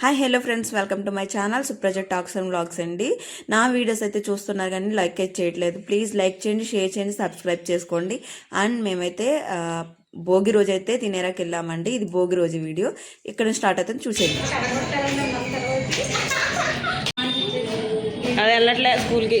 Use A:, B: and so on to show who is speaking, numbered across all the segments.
A: Hi hello friends welcome to my channel Supraja talks and blogs అండి. నా videos అయితే చూస్తున్నారు కానీ లైక్ అయితే చేయట్లేదు. ప్లీజ్ లైక్ చేయండి షేర్ చేయండి సబ్స్క్రైబ్ చేసుకోండి. అండ్ మేమైతే భోగి రోజు అయితే తినేరాకి వెళ్ళామండి. ఇది భోగి రోజు వీడియో ఇక్కడ స్టార్ట్ అవుతుంది చూసేయండి
B: అది వెళ్ళట్లే స్కూల్కి.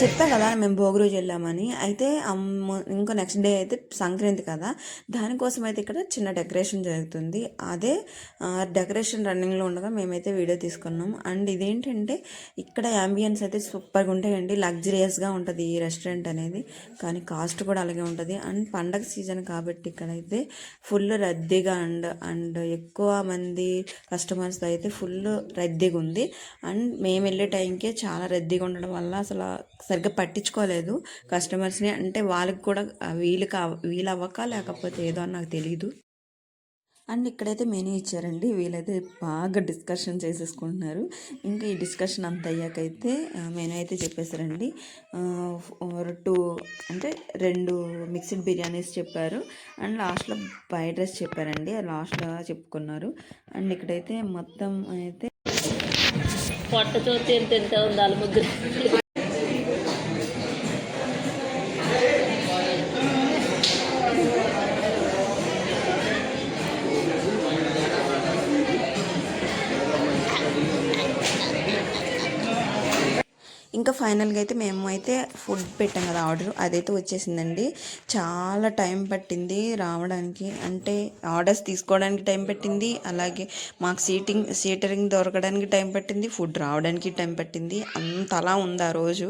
A: చెప్తా కదా మేము భోగి రోజు వెళ్ళామని. అయితే అమ్మ ఇంకో నెక్స్ట్ డే అయితే సంక్రాంతి కదా. దానికోసం అయితే ఇక్కడ చిన్న డెకరేషన్ జరుగుతుంది. అదే డెకరేషన్ రన్నింగ్లో ఉండగా మేమైతే వీడియో తీసుకున్నాం. అండ్ ఇదేంటంటే ఇక్కడ అంబియన్స్ అయితే సూపర్గా ఉంటాయండి. లగ్జరియస్గా ఉంటుంది ఈ రెస్టారెంట్ అనేది. కానీ కాస్ట్ కూడా అలాగే ఉంటుంది. అండ్ పండగ సీజన్ కాబట్టి ఇక్కడైతే ఫుల్ రద్దీగా అండ్ అండ్ ఎక్కువ మంది కస్టమర్స్ అయితే ఫుల్ రద్దీగా ఉంది. అండ్ మేము వెళ్ళే టైంకే చాలా రద్దీగా ఉండడం వల్ల అసలు సరిగ్గా పట్టించుకోలేదు. కస్టమర్స్ని అంటే వాళ్ళకి కూడా వీలు కా వీలు అవ్వక లేకపోతే ఏదో అని నాకు తెలియదు అండ్ ఇక్కడైతే మెనూ ఇచ్చారండి. వీళ్ళైతే బాగా డిస్కషన్ చేసేసుకుంటున్నారు. ఇంకా ఈ డిస్కషన్ అంత అయ్యాకైతే మెనూ అయితే చెప్పేశారండి. టూ అంటే రెండు మిక్స్డ్ బిర్యానీస్ చెప్పారు. అండ్ లాస్ట్లో ఫ్రైడ్ రైస్ చెప్పారండి. లాస్ట్లో చెప్పుకున్నారు. అండ్ ఇక్కడైతే మొత్తం అయితే
B: పొట్ట చూస్తే ఎంత ఎంత ముగ్గురు.
A: ఇంకా ఫైనల్గా అయితే మేము అయితే ఫుడ్ పెట్టాం కదా ఆర్డర్. అదైతే వచ్చేసిందండి. చాలా టైం పట్టింది రావడానికి. అంటే ఆర్డర్స్ తీసుకోవడానికి టైం పట్టింది. అలాగే మాకు సీటింగ్ సీటరింగ్ దొరకడానికి టైం పట్టింది. ఫుడ్ రావడానికి టైం పట్టింది. అంత అలా ఉంది ఆ రోజు.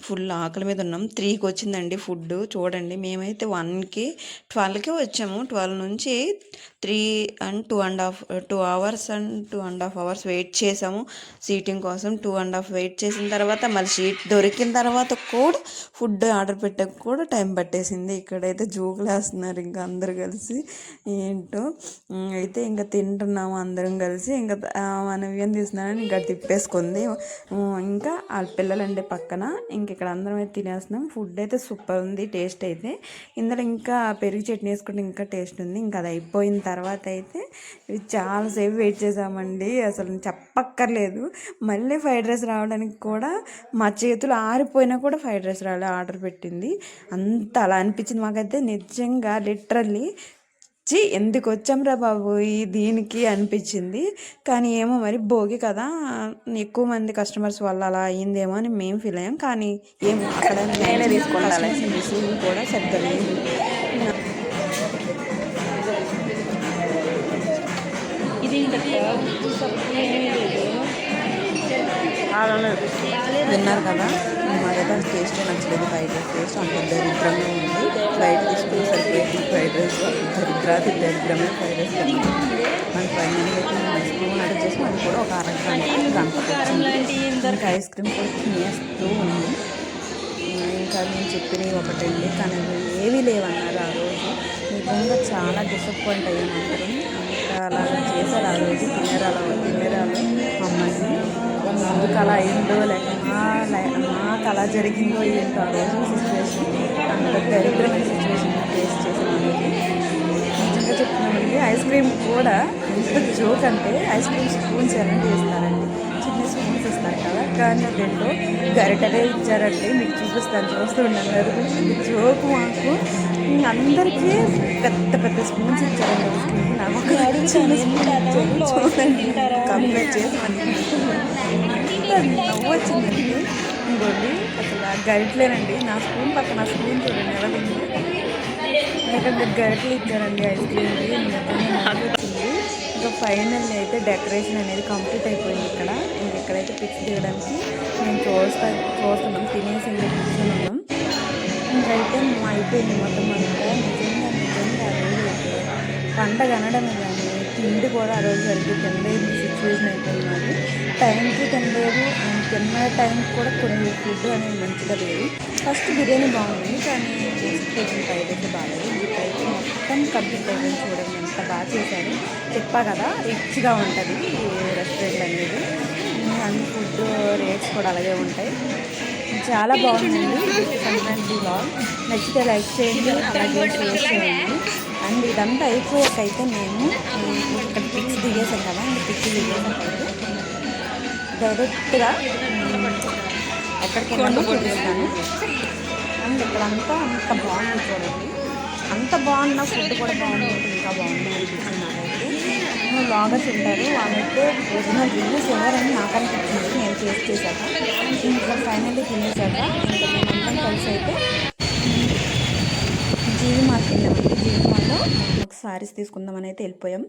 A: ఫుల్ ఆకలి మీద ఉన్నాం. త్రీకి వచ్చిందండి ఫుడ్. చూడండి మేమైతే వన్కి ట్వెల్వ్కి వచ్చాము. ట్వెల్వ్ నుంచి three and two and half two hours and two and half hours wait చేసాము. సీటింగ్ కోసం టూ అండ్ హాఫ్ వెయిట్ చేసిన తర్వాత మళ్ళీ సీట్ దొరికిన తర్వాత కూడా ఫుడ్ ఆర్డర్ పెట్టక కూడా టైం పట్టేసింది. ఇక్కడైతే జోకులు వేస్తున్నారు ఇంకా అందరు కలిసి. ఏంటో? అయితే ఇంకా తింటున్నాము అందరం కలిసి. ఇంకా ఆ, ఏం తీస్తున్నారని ఇంకా తిప్పేసుకుంది. ఇంకా వాళ్ళ పిల్లలండి పక్కన. ఇంకా ఇక్కడ అందరం అయితే తినేస్తున్నాం. ఫుడ్ అయితే సూపర్ ఉంది టేస్ట్ అయితే. ఇందులో ఇంకా పెరుగు చట్నీ వేసుకుంటే ఇంకా టేస్ట్ ఉంది. ఇంకా అది అయిపోయిన తర్వాత అయితే చాలాసేపు వెయిట్ చేసామండి. అసలు చెప్పక్కర్లేదు. మళ్ళీ ఫ్రైడ్ రైస్ రావడానికి కూడా మా చేతులు ఆరిపోయినా కూడా ఫ్రైడ్ రైస్ రాలే ఆర్డర్ పెట్టింది. అంత అలా అనిపించింది మాకైతే. నిజంగా లిటరల్లీ చి ఎందుకు వచ్చాంరా బాబు ఈ దీనికి అనిపించింది. కానీ ఏమో మరి భోగి కదా ఎక్కువ మంది కస్టమర్స్ వల్ల అలా అయ్యిందేమో అని మేము ఫీల్ అయ్యాం. కానీ ఏమో అక్కడ నేనే తీసుకోవాలి కూడా సరిగ్గా లేదు విన్నారు కదా? మాకైతే అంత టేస్ట్ నచ్చలేదు ఫ్రైడ్ రైస్ టేస్ట్. అంత దరిద్రంగా ఉంది. ఫ్రైడ్ తీసుకుని సరిపోయింది. ఫ్రైడ్ రైస్ దరిద్రాది దరిద్రమే ఫ్రైడ్ రైస్ మన ఫైనల్ అయితే మేము స్పూన్ ఆర్డర్ చేసి అది కూడా ఒక అరగంట గంట ఐస్ క్రీమ్ కూడా తినేస్తూ ఉంది. ఇంకా నేను చెప్పినవి ఒకటండి. కానీ ఏవి లేవన్నారు ఆ రోజు. నిజంగా చాలా డిసప్పాయింట్ అయ్యాను అందరం. అంత చేశారు ఆ రోజు తినేరాలో తినేరాలో మమ్మల్ని ఎందుకు అలా అయిందో లేక నాకు లై- అలా జరిగిందో ఏంటో ఆ రోజు సిచ్యువేషన్ అంత దరిద్రమైన సిచ్యువేషన్ ఫేస్ చేసిన నిజంగా చెప్తున్నామండి ఐస్ క్రీమ్ కూడా ఎంత జోక్ అంటే ఐస్ క్రీమ్ స్పూన్స్ ఎలాంటి ఇస్తారండి ఇస్తారు కదా. కానీ అదేంటో గరిటలే ఇచ్చారండి. మీకు చూపిస్తాను. చూస్తుండన్నారు జోక్ మాకు. అందరికీ పెద్ద పెద్ద స్పూన్స్ ఇచ్చారండి. క్రీమ్ నాకు. చూడండి. కంపేర్ చేసి మనకి అంత నవ్వు వచ్చిందండి. ఇంకోండి అసలు గరిటలేనండి. నా స్పూన్ పక్కన నా స్పూన్ చూడండి. ఎలా ఉంది? ఎందుకంటే గరిటలు ఇచ్చారండి. ఐస్ క్రీమ్కి నాకు వచ్చింది. ఇంకా ఫైనల్ అయితే డెకరేషన్ అనేది కంప్లీట్ అయిపోయింది ఇక్కడ. పిక్స్ తీయడానికి మేము చూస్తా చూస్తున్నాం తినేసి ఇంకా కూర్చొని ఉన్నాం ఇంకైతే అయిపోయింది మొత్తం అంతా. నిజంగా నిజంగా ఆ రోజు పండగ కానీ తిండి కూడా ఆ రోజు సరిగ్గా తినలేదు సిచ్యువేషన్ అయిపోయింది మాది. టైంకి తినలేదు అండ్ తిన్న టైంకి కూడా కొన్ని ఫుడ్ అనేది మంచిగా లేదు ఫస్ట్ బిర్యానీ బాగుంది కానీ కేజీ ఫ్రైడ్ అయితే బాగాలేదు. అయితే మొత్తం కంప్లీట్ అయిపోయింది చూడండి ఎంత బాగా చేశారు. చెప్పా కదా రిచ్గా ఉంటుంది రెస్టారెంట్ అనేది. అన్ని ఫుడ్ రేట్స్ కూడా అలాగే ఉంటాయి. చాలా బాగుందండి. సంక్రాంతి బ్లాగ్ నచ్చితే లైక్ చేయండి అలాగే షేర్ చేయండి. అండ్ ఇదంతా అయిపోయాకైతే మేము ఇక్కడ పిక్స్ దిగేసాం కదా ఈ పిక్స్ దిగేసాకైతే డైరెక్ట్గా ఎక్కడికి వెళ్ళామో చూపిస్తాను. అండ్ ఇక్కడంతా అంత బాగుంది చూడండి. అంత బాగున్న ఫుడ్ కూడా బాగుంది ఇంకా బాగుంది అనిపించింది నాకైతే. బ్లాగర్స్ ఉంటారు. వాళ్ళైతే ఒరిజినల్ రివ్యూస్ ఎవరని నాకు అనిపించింది నేను టేస్ట్ చేశాక. ఇంకా ఫైనల్లీ తినేశాక ఇంకా మేమందరం కలిసి అయితే జీవి మార్ట్ వెళ్ళామండి. జీవి మార్ట్లో మాకు శారీస్ తీసుకుందామని అయితే వెళ్ళిపోయాం.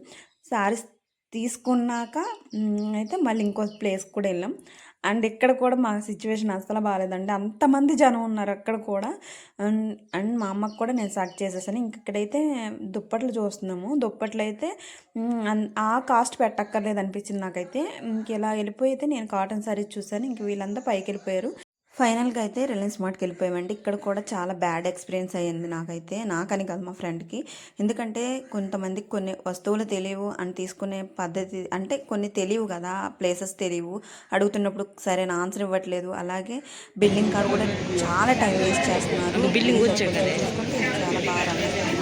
A: శారీస్ తీసుకున్నాక అయితే మళ్ళీ ఇంకో ప్లేస్ కూడా వెళ్ళాం. అండ్ ఇక్కడ కూడా మా సిచ్యువేషన్ అసలు బాగాలేదండి అంతమంది జనం ఉన్నారు అక్కడ కూడా. అండ్ అండ్ మా అమ్మకు కూడా నేను సెలెక్ట్ చేసేసాను. ఇంక ఇక్కడైతే దుప్పట్లు చూస్తున్నాము. దుప్పట్లు అయితే అన్- ఆ కాస్ట్ పెట్టక్కర్లేదు అనిపించింది నాకైతే. ఇంక ఇలా వెళ్ళిపోయి అయితే నేను కాటన్ సారీస్ చూసాను. ఇంక వీళ్ళంతా పైకి వెళ్ళిపోయారు. ఫైనల్గా అయితే రిలయన్స్ మార్ట్కి వెళ్ళిపోయామండి ఇక్కడ కూడా చాలా బ్యాడ్ ఎక్స్పీరియన్స్ అయ్యింది నాకైతే. నాకని కాదు మా ఫ్రెండ్కి. ఎందుకంటే కొంతమందికి కొన్ని వస్తువులు తెలియవు అని తీసుకునే పద్ధతి అంటే కొన్ని తెలియవు కదా ప్లేసెస్ తెలియవు. అడుగుతున్నప్పుడు సరైన ఆన్సర్ ఇవ్వట్లేదు. అలాగే బిల్డింగ్ కార్ కూడా చాలా టైం వేస్ట్ చేస్తున్నారు. బిల్డింగ్ చూసుకుంటే చాలా బాగా రన్ అవుతుంది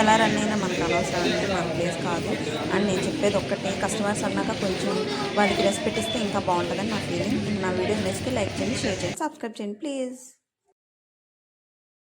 A: ఎలా రన్ అయినా మనకు అనవసరం మన ప్లేస్ కాదు. అండ్ నేను చెప్పేది ఒక్కటే కస్టమర్స్ అన్నాక కొంచెం వాళ్ళకి రెస్పెక్ట్ ఇస్తే ఇంకా బాగుంటుందని నా ఫీలింగ్ నా వీడియో నచ్చితే లైక్ చేయండి షేర్ చేయండి సబ్స్క్రైబ్ చేయండి ప్లీజ్